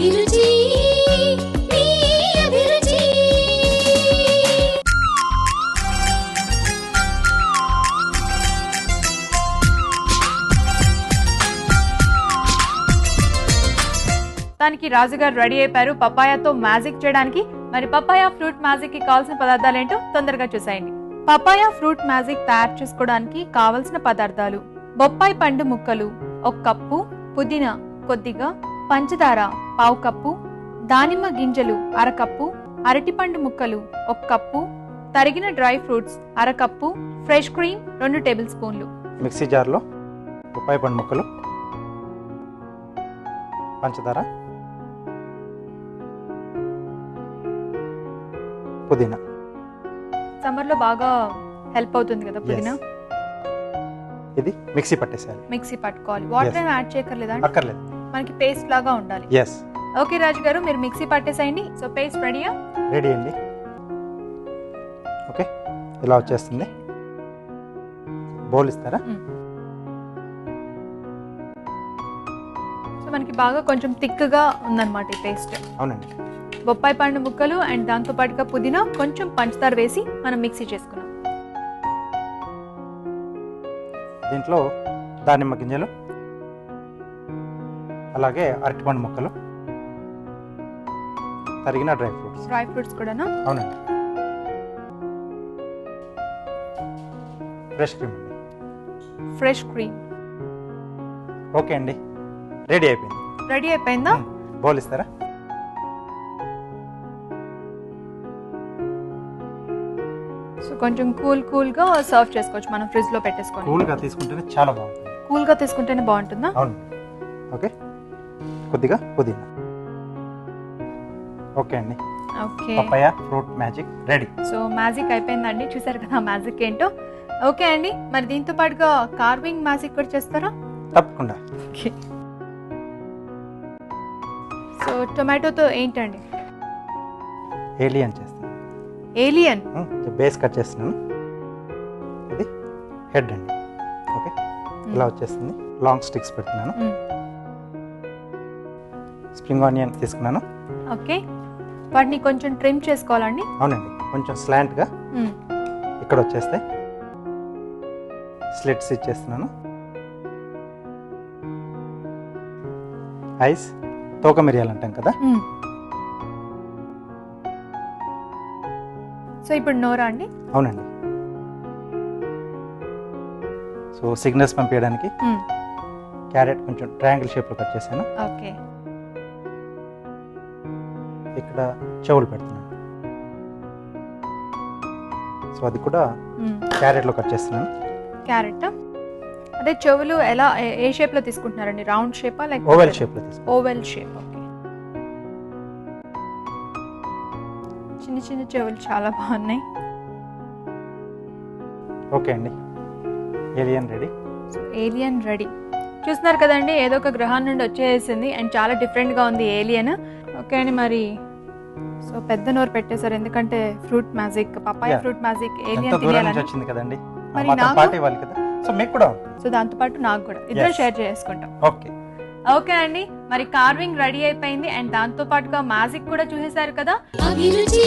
అభిరుచి మీ అభిరుచి. దానికి రాజుగారు రెడీ అయిపోయారు. పపాయాతో మ్యాజిక్ చేయడానికి. మరి పపాయా ఫ్రూట్ మ్యాజిక్కి కావాల్సిన పదార్థాలు ఏంటో తొందరగా చూసేయండి. పపాయా ఫ్రూట్ మ్యాజిక్ తయారు చేసుకోవడానికి కావలసిన పదార్థాలు. బొప్పాయి పండు ముక్కలు ఒక కప్పు పుదీనా కొద్దిగా పంచదార పావు కప్పు దానిమ్మ గింజలు అరకప్పు అరటిపండు ముక్కలు ఒక కప్పు తరిగిన డ్రై ఫ్రూట్స్ అరకప్పు ఫ్రెష్ క్రీమ్ రెండు టేబుల్ స్పూన్లు. మిక్సీ జార్లో బొప్పాయి పండు ముక్కలు పంచదార పుదీనా. సమ్మర్లో బాగా హెల్ప్ అవుతుంది కదా పుదీనా. ఇది మిక్సీ పట్టేసేయాలి. మిక్సీ పట్టుకోవాలి. వాటర్ యాడ్ చేయక్కర్లేదా? అక్కర్లేదు. మనకి పేస్ట్ లాగా ఉండాలి. ఎస్ ఓకే రాజు గారు మీరు మిక్సీ పట్టేసేయండి. సో పేస్ట్ రెడీయా రెడీ అండి. ఓకే ఇలా వచ్చేస్తుంది. బౌల్ ఇస్తారా? సో మనకి బాగా కొంచెం థిక్గా ఉందన్నమాట ఈ పేస్ట్ అవునండి. బొప్పాయి పండు ముక్కలు అండ్ దాంతో పాటుగా పుదీనా కొంచెం పంచదార వేసి మనం మిక్సీ చేసుకున్నాం. దీంట్లో దానిమ్మ గింజలు అలాగే అరటిపండు ముక్కలు తరిగిన డ్రై ఫ్రూట్స్. డ్రై ఫ్రూట్స్ కూడానా? అవునండి. ఫ్రెష్ క్రీమ్ అండి. Fresh cream. ఓకే అండి. రెడీ అయిపోయింది. రెడీ అయిపోయిందా? బౌల్ ఇస్తారా? సో కొంచెం కూల్ కూల్గా సర్వ్ చేసుకోవచ్చు. మనం ఫ్రిడ్జ్లో పెట్టేసుకొని కూల్గా తీసుకుంటేనే చాలా బాగుంటుంది. కూల్గా తీసుకుంటేనే బాగుంటుందా? అవును. ఓకే. కొద్దిగా పుదీనా. ఓకే అండి. Okay. Papaya fruit magic ready. So magic అయిపోయిందండి. చూసారు కదా మ్యాజిక్ ఏంటో. ఓకే అండి. మరి దీంతో పాటుగా కార్వింగ్ మ్యాజిక్ కూడా చేస్తారా? తప్పకుండా. ఓకే. సో టొమాటోతో ఏంటండి? ఏలియన్ చేస్తాను. ఏలియన్ బేస్ కట్ చేస్తున్నాను. ఇది హెడ్ అండి. ఓకే. ఇలా వచ్చేస్తుంది. లాంగ్ స్టిక్స్ పెడుతున్నాను. స్ప్రింగ్ ఆనియన్ తీసుకున్నాను. ఓకే. వాటిని కొంచెం ట్రిమ్ చేసుకోవాలండి. అవునండి. కొంచెం స్లాంట్గా. ఇక్కడ వచ్చేస్తే స్లిట్స్ ఇచ్చేస్తున్నాను. ఐస్ తోక మిరియాలు అంటాం కదా. సో ఇప్పుడు నోరా అండి? అవునండి. సో సిగ్నల్స్ పంపించడానికి. క్యారెట్ కొంచెం ట్రయాంగిల్ షేప్లో కట్ చేశాను. ఓకే. ఇక్కడ చెవులు పెడుతున్నాను. సో అది కూడా. క్యారెట్లో కట్ చేస్తున్నాను. క్యారెట్? అదే చెవులు ఎలా ఏ- షేప్లో తీసుకుంటున్నారండి? రౌండ్ షేపా లైక్ ఓవెల్ షేప్లో ఓవెల్ షేప్ ఓకే. చిన్న చిన్న చెవులు చాలా బాగున్నాయి. ఓకే అండి. Alien ready so alien ready చూస్తున్నారు కదండి ఏదో ఒక గ్రహం నుండి వచ్చేసింది అండ్ చాలా different గా ఉంది ఏలియన్ ఓకే అండి మరి. సో పెద్ద నోరు పెట్టేశారు. ఎందుకంటే fruit magic papaya. Fruit magic alien వచ్చింది కదండి? మరి నాకు? పార్టీ ఇవ్వాలి కదా. సో మీకు కూడా సో దాంతో పాటు నాకు కూడా. ఇద్దరు. షేర్ చేసుకుంటాం. ఓకే. ఓకే అండి. మరి కార్వింగ్ రెడీ అయిపోయింది. అండ్ దాంతో పాటుగా మ్యాజిక్ కూడా చూసేశారు కదా. అభిరుచి.